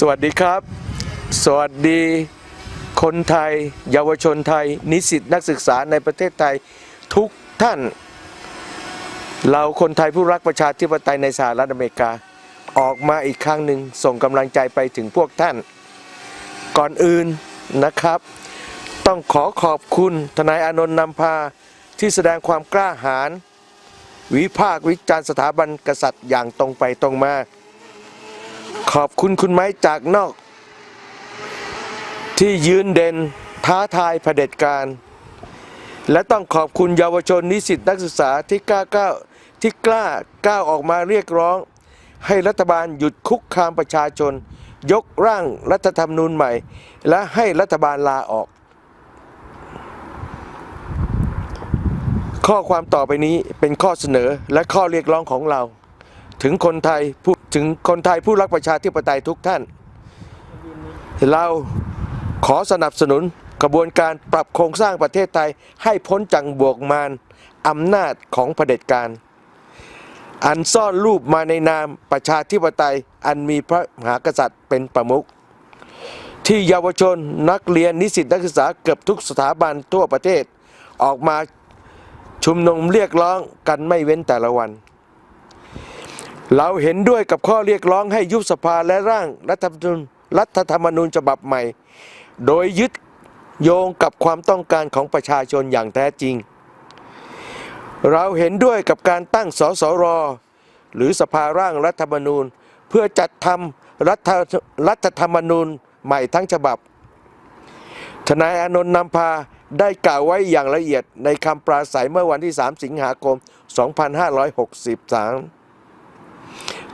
สวัสดีครับ สวัสดีคนไทย เยาวชนไทย นิสิตนักศึกษาในประเทศไทยทุกท่าน เราคนไทยผู้รักประชาธิปไตยในสหรัฐอเมริกา ออกมาอีกครั้งหนึ่งส่งกำลังใจไปถึงพวกท่าน ก่อนอื่นนะครับ ต้องขอขอบคุณทนายอนนท์นำพาที่แสดงความกล้าหาญวิพากษ์วิจารณ์สถาบันกษัตริย์อย่างตรงไปตรงมา ขอบคุณคุณไม้จากนอก ที่ยืนเด่นท้าทายเผด็จการ และต้องขอบคุณเยาวชนนิสิตนักศึกษาที่กล้าก้าวที่กล้าก้าวออกมาเรียกร้อง ให้รัฐบาลหยุดคุกคามประชาชน ยกร่างรัฐธรรมนูญใหม่ และให้รัฐบาลลาออก ข้อความต่อไปนี้เป็นข้อเสนอและข้อเรียกร้องของเรา ถึงคนไทยผู้ ถึงคนไทยผู้รักประชาธิปไตยทุกท่าน เราขอสนับสนุนกระบวนการปรับโครงสร้างประเทศไทยให้พ้นจากบ่วงมารอำนาจของเผด็จการ อันซ่อนรูปมาในนามประชาธิปไตยอันมีพระมหากษัตริย์เป็นประมุขที่เยาวชนนักเรียนนิสิตนักศึกษาเกือบทุกสถาบันทั่วประเทศ ออกมาชุมนุมเรียกร้องกันไม่เว้นแต่ละวัน เราเห็นด้วยกับข้อเรียกร้องให้ยุบสภาและร่างรัฐธรรมนูญรัฐธรรมนูญฉบับใหม่ โดยยึดโยงกับความต้องการของประชาชนอย่างแท้จริง เราเห็นด้วยกับการตั้งสสร หรือสภาร่างรัฐธรรมนูญ เพื่อจัดทำรัฐรัฐธรรมนูญใหม่ทั้งฉบับ ทนายอนนท์นำพาได้กล่าวไว้อย่างละเอียดในคำปราศัยเมื่อวันที่ 3 สิงหาคม 2563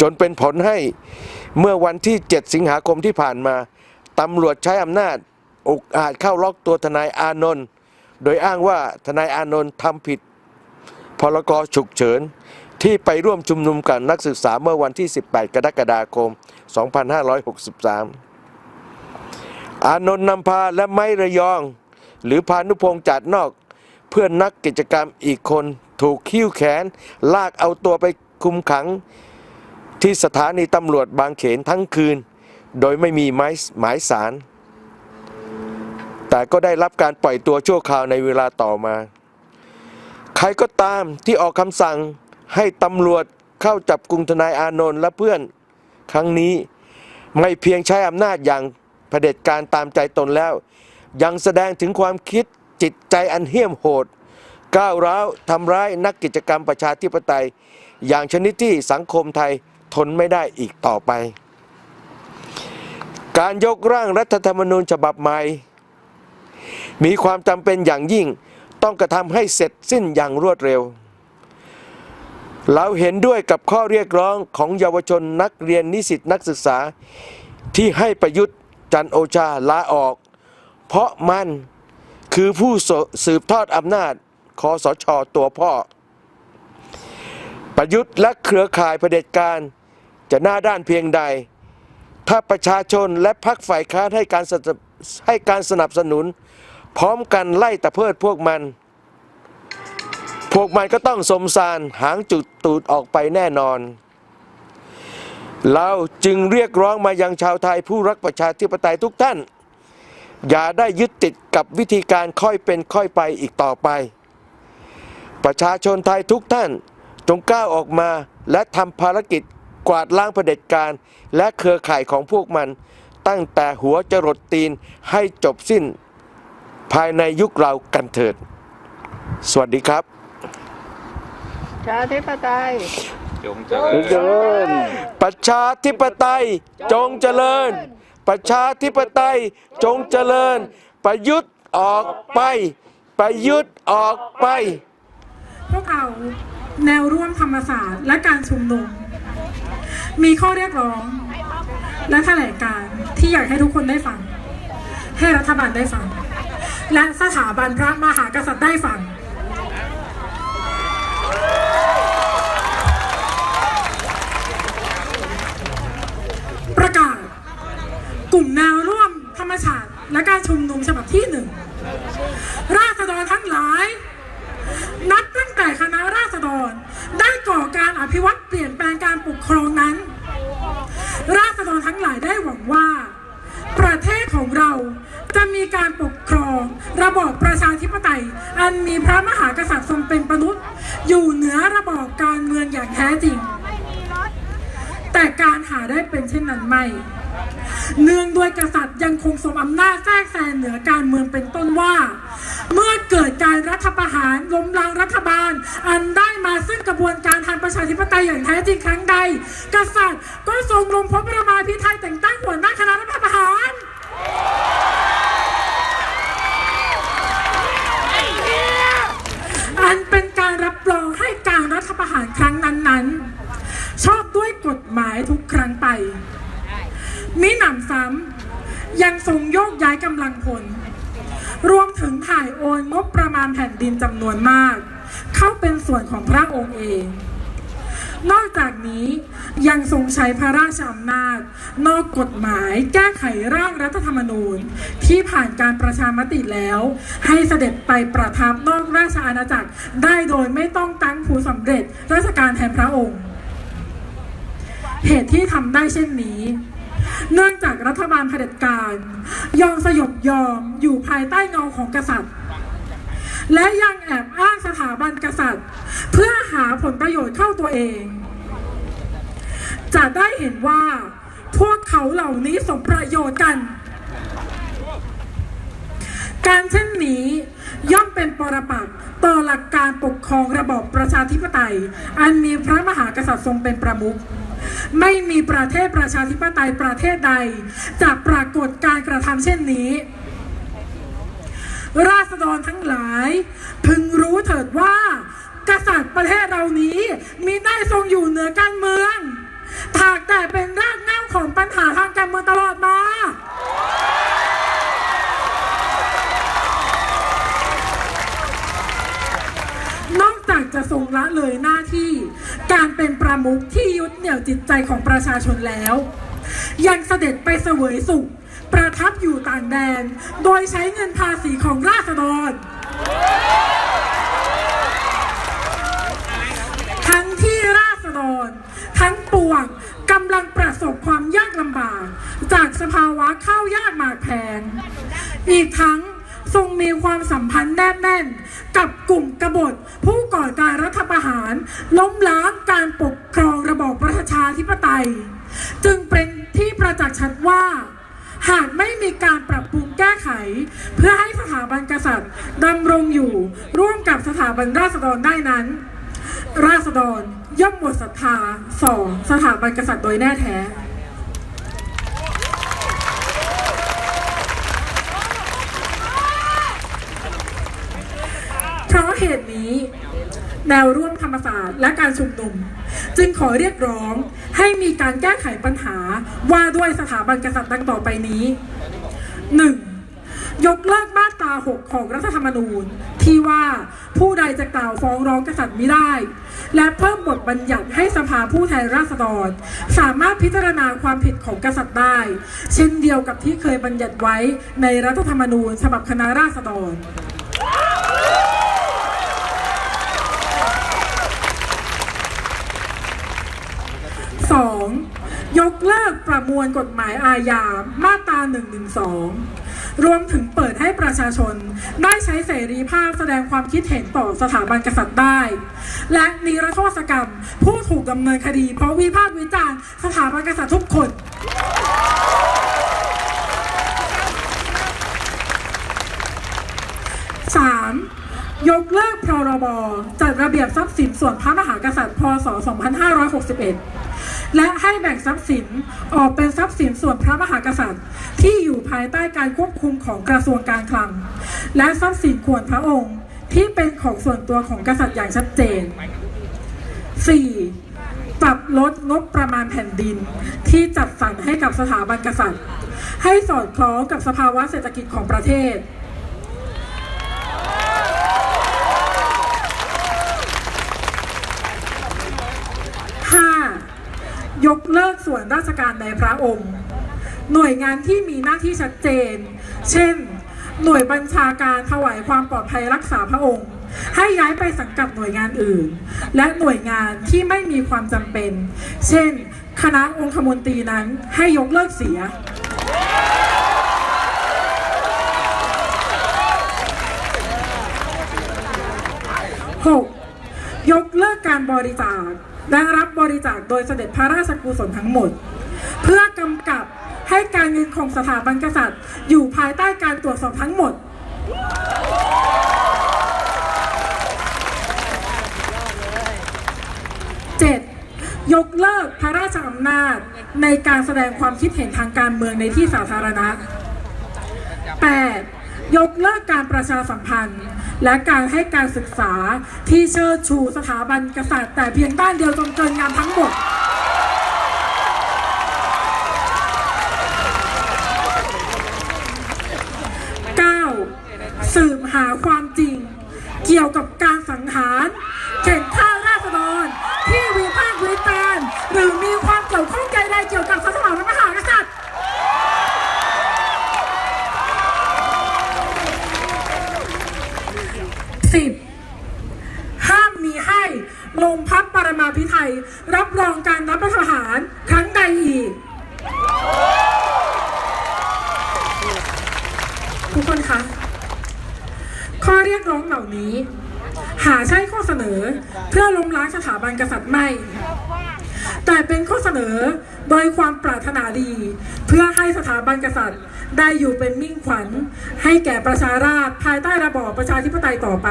จนเป็นผลให้เมื่อวันที่ 7 สิงหาคมที่ผ่านมาตำรวจใช้อำนาจอุกอาจเข้าล็อกตัวทนายอานนท์โดยอ้างว่าทนายอานนท์ทำผิด พรกฉุกเฉิน ที่ไปร่วมชุมนุมกับนักศึกษาเมื่อวันที่ 18 กรกฎาคม 2563 อานนท์นำพาและไม้ระยอง หรือพานุพงษ์จัดนอก เพื่อนนักกิจกรรมอีกคนถูกคิ้วแขน ลากเอาตัวไปคุมขัง ที่สถานีตำรวจบางเขนทั้งคืน โดยไม่มีหมายหมายสาร แต่ก็ได้รับการปล่อยตัวชั่วคราวในเวลาต่อมา ใครก็ตามที่ออกคำสั่งให้ตำรวจเข้าจับกลุ่มทนายอานนท์และเพื่อน ครั้งนี้ไม่เพียงใช้อำนาจอย่างเผด็จการตามใจตนแล้ว ยังแสดงถึงความคิดจิตใจอันเหี้ยมโหด ก้าวร้าวทำร้ายนักกิจกรรมประชาธิปไตย อย่างชนิดที่สังคมไทย ทนไม่ได้อีกต่อไป การยกร่างรัฐธรรมนูญฉบับใหม่ มีความจำเป็นอย่างยิ่งต้องกระทำให้เสร็จสิ้นอย่างรวดเร็ว เราเห็นด้วยกับข้อเรียกร้องของเยาวชนนักเรียนนิสิตนักศึกษา ที่ให้ประยุทธ์จันโอชาลาออก เพราะมันคือผู้สืบทอดอำนาจคอสชตัวพ่อ ประยุทธ์และเครือข่ายเผด็จการจะหน้าด้านเพียงใด ถ้าประชาชนและพรรคฝ่ายค้านให้การสนับให้การสนับสนุน พร้อมกันไล่ตะเพิดพวกมัน พวกมันก็ต้องสมสารหางจุดตูดออกไปแน่นอน เราจึงเรียกร้องมายังชาวไทยผู้รักประชาธิปไตยทุกท่าน อย่าได้ยึดติดกับวิธีการค่อยเป็นค่อยไปอีกต่อไป ประชาชนไทยทุกท่าน จงก้าวออกมาและทำภารกิจกวาดล้างเผด็จการ และเครือข่ายของพวกมัน ตั้งแต่หัวจรดตีนให้จบสิ้น ภายในยุคเรากันเถิด สวัสดีครับประชาธิปไตยจงเจริญ ประชาธิปไตยจงเจริญ ประชาธิปไตยจงเจริญ ประยุทธ์ออกไป ประยุทธ์ออกไปพวกเรา แนวร่วมธรรมศาสตร์และการชุมนุม มีข้อเรียกร้อง และแถลงการที่อยากให้ทุกคนได้ฟัง ให้รัฐบาลได้ฟัง และสถาบันพระมหากษัตริย์ได้ฟัง ประกาศ กลุ่มแนวร่วมธรรมศาสตร์และการชุมนุมฉบับที่หนึ่งราษฎรทั้งหลาย นับตั้งแต่คณะราษฎร ได้ก่อการอภิวัตเปลี่ยนแปลงการปกครองนั้น ราษฎรทั้งหลายได้หวังว่า ประเทศของเราจะมีการปกครอง ระบอบประชาธิปไตย อันมีพระมหากษัตริย์ทรงเป็นประมุขอยู่เหนือระบอบการเมืองอย่างแท้จริง แต่การหาได้เป็นเช่นนั้นไม่เนื่องด้วยกษัตริย์ยังคงทรงอำนาจแทรกแซงเหนือการเมืองเป็นต้นว่า เมื่อเกิดการรัฐประหารล้มล้างรัฐบาล อันได้มาซึ่งกระบวนการทางประชาธิปไตยอย่างแท้จริงครั้งใด กษัตริย์ก็ทรงลงพบประมาพิไทยแต่งตั้งหัวหน้าคณะรัฐประหารอันเป็นการรับรองให้การรัฐประหารครั้งนั้นๆ ชอบด้วยกฎหมายทุกครั้งไปมิหนำซ้ำยังทรงโยกย้ายกำลังพล รวมถึงถ่ายโอนงบประมาณแผ่นดินจำนวนมาก เข้าเป็นส่วนของพระองค์เอง นอกจากนี้ยังทรงใช้พระราชอำนาจ นอกกฎหมายแก้ไขร่างรัฐธรรมนูญ ที่ผ่านการประชามติแล้ว ให้เสด็จไปประทับนอกราชอาณาจักรได้โดยไม่ต้องตั้งผู้สำเร็จราชการแทนพระองค์ เหตุที่ทำได้เช่นนี้ เนื่องจากรัฐบาลเผด็จการ ยอมสยบยอมอยู่ภายใต้เงาของกษัตริย์ และยังแอบอ้างสถาบันกษัตริย์ เพื่อหาผลประโยชน์เข้าตัวเอง จะได้เห็นว่าพวกเขาเหล่านี้สมประโยชน์กัน การเช่นนี้ย่อมเป็นปรปักษ์ต่อหลักการปกครองระบอบประชาธิปไตย อันมีพระมหากษัตริย์ทรงเป็นประมุข ไม่มีประเทศประชาธิปไตยประเทศใดจะปรากฏการกระทำเช่นนี้ ราษฎรทั้งหลาย พึงรู้เถิดว่า กษัตริย์ประเทศเรานี้มีได้ทรงอยู่เหนือการเมืองถากแต่เป็นรากเหง้าของปัญหาทางการเมืองตลอดมานอกจากจะทรงละเลยหน้าที่ การเป็นประมุขที่ยึดเหนี่ยวจิตใจของประชาชนแล้ว ยังเสด็จไปเสวยสุข ประทับอยู่ต่างแดน โดยใช้เงินภาษีของราษฎร ทั้งที่ราษฎร ทั้งปวงกำลังประสบความยากลำบาก จากสภาวะข้าวยากหมากแพงอีกทั้ง ทรงมีความสัมพันธ์แนบแน่น กับกลุ่มกบฏ ผู้ก่อการรัฐประหาร ล้มล้างการปกครองระบอบประชาธิปไตย จึงเป็นที่ประจักษ์ชัดว่า หากไม่มีการปรับปรุงแก้ไข เพื่อให้สถาบันกษัตริย์ดำรงอยู่ร่วมกับสถาบันราษฎรได้นั้น ราษฎรย่อมหมดศรัทธาสองสถาบันกษัตริย์โดยแน่แท้ เพราะเหตุนี้ แนวร่วมธรรมศาสตร์และการชุมนุม จึงขอเรียกร้องให้มีการแก้ไขปัญหาว่าด้วยสถาบันกษัตริย์ดังต่อไปนี้ 1. ยกเลิกมาตรา 6 ของรัฐธรรมนูญ ที่ว่าผู้ใดจะกล่าวฟ้องร้องกษัตริย์ไม่ได้ และเพิ่มบทบัญญัติให้สภาผู้แทนราษฎร สามารถพิจารณาความผิดของกษัตริย์ได้ เช่นเดียวกับที่เคยบัญญัติไว้ในรัฐธรรมนูญฉบับคณะราษฎร ยกเลิกประมวลกฎหมายอาญามาตรา112 รวมถึงเปิดให้ประชาชนได้ใช้เสรีภาพแสดงความคิดเห็นต่อสถาบันกษัตริย์ได้ และนิรโทษกรรมผู้ถูกดำเนินคดี เพราะวิพากษ์วิจารณ์สถาบันกษัตริย์ทุกคน 3. ยกเลิกพรบจัดระเบียบทรัพย์สินส่วนพระมหากษัตริย์พศ 2561 และให้แบ่งทรัพย์สินออกเป็นทรัพย์สินส่วนพระมหากษัตริย์ ที่อยู่ภายใต้การควบคุมของกระทรวงการคลัง และทรัพย์สินควรพระองค์ที่เป็นของส่วนตัวของกษัตริย์อย่างชัดเจน 4. ปรับลดงบประมาณแผ่นดิน ที่จัดสรรให้กับสถาบันกษัตริย์ ให้สอดคล้องกับสภาวะเศรษฐกิจของประเทศ ยกเลิกส่วนราชการในพระองค์ หน่วยงานที่มีหน้าที่ชัดเจน เช่น หน่วยบัญชาการถวายความปลอดภัยรักษาพระองค์ ให้ย้ายไปสังกัดหน่วยงานอื่น และหน่วยงานที่ไม่มีความจำเป็น เช่น คณะองคมนตรีนั้นให้ยกเลิกเสีย 6. ยกเลิกการบริจาค และรับบริจาคโดยเสด็จพระราชกุศลทั้งหมด เพื่อกำกับให้การเงินของสถาบันกษัตริย์ อยู่ภายใต้การตรวจสอบทั้งหมด 7. ยกเลิกพระราชอำนาจในการแสดงความคิดเห็นทางการเมืองในที่สาธารณะ 8. ยกเลิกการประชาสัมพันธ์ และการให้การศึกษาที่เชิดชูสถาบันกษัตริย์ แต่เพียงด้านเดียวจนเกินงามทั้งหมด 9. สืบหาความจริง เกี่ยวกับการสังหารเข่นฆ่าราษฎรที่วิพากษ์วิจารณ์หรือมีความเกี่ยวข้องใดๆเกี่ยวกับสถาบันพระมหากษัตริย์ ภิไธยรับรองการรับประหารครั้งใดอีก ทุกคนคะ ข้อเรียกร้องเหล่านี้ หาใช่ข้อเสนอเพื่อล้มล้างสถาบันกษัตริย์ไม่ แต่เป็นข้อเสนอโดยความปรารถนาดี เพื่อให้สถาบันกษัตริย์ได้อยู่เป็นมิ่งขวัญ ให้แก่ประชาราษฎรภายใต้ระบอบประชาธิปไตยต่อไป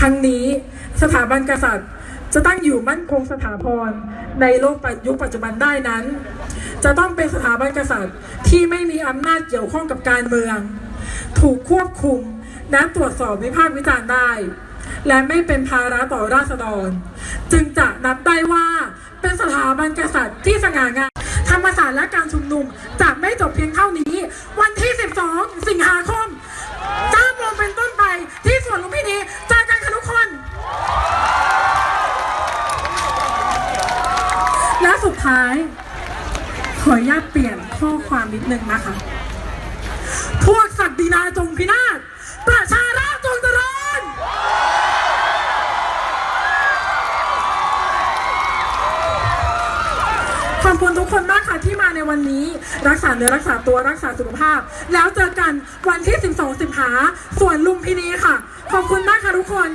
ทั้งนี้สถาบันกษัตริย์ จะตั้งอยู่มั่นคงสถาพรในโลกยุคปัจจุบันได้นั้น จะต้องเป็นสถาบันกษัตริย์ที่ไม่มีอำนาจเกี่ยวข้องกับการเมือง ถูกควบคุมและตรวจสอบวิพากษ์วิจารณ์ได้ และไม่เป็นภาระต่อราษฎร จึงจะนับได้ว่าเป็นสถาบันกษัตริย์ที่สง่างามธรรมศาสตร์และการชุมนุมจะไม่จบเพียงเท่านี้ วันที่ 12 สิงหาคม ท้าย ขออนุญาตเปลี่ยนข้อความนิดนึงนะคะ พวกศักดินาจงพินาศ ประชาราษฎร์จงเจริญ ขอบคุณทุกคนมากค่ะที่มาในวันนี้ รักษาเนื้อรักษาตัวรักษาสุขภาพ แล้วเจอกันวันที่ 12 สิงหาส่วนลุมพินีค่ะ ขอบคุณมากค่ะทุกคน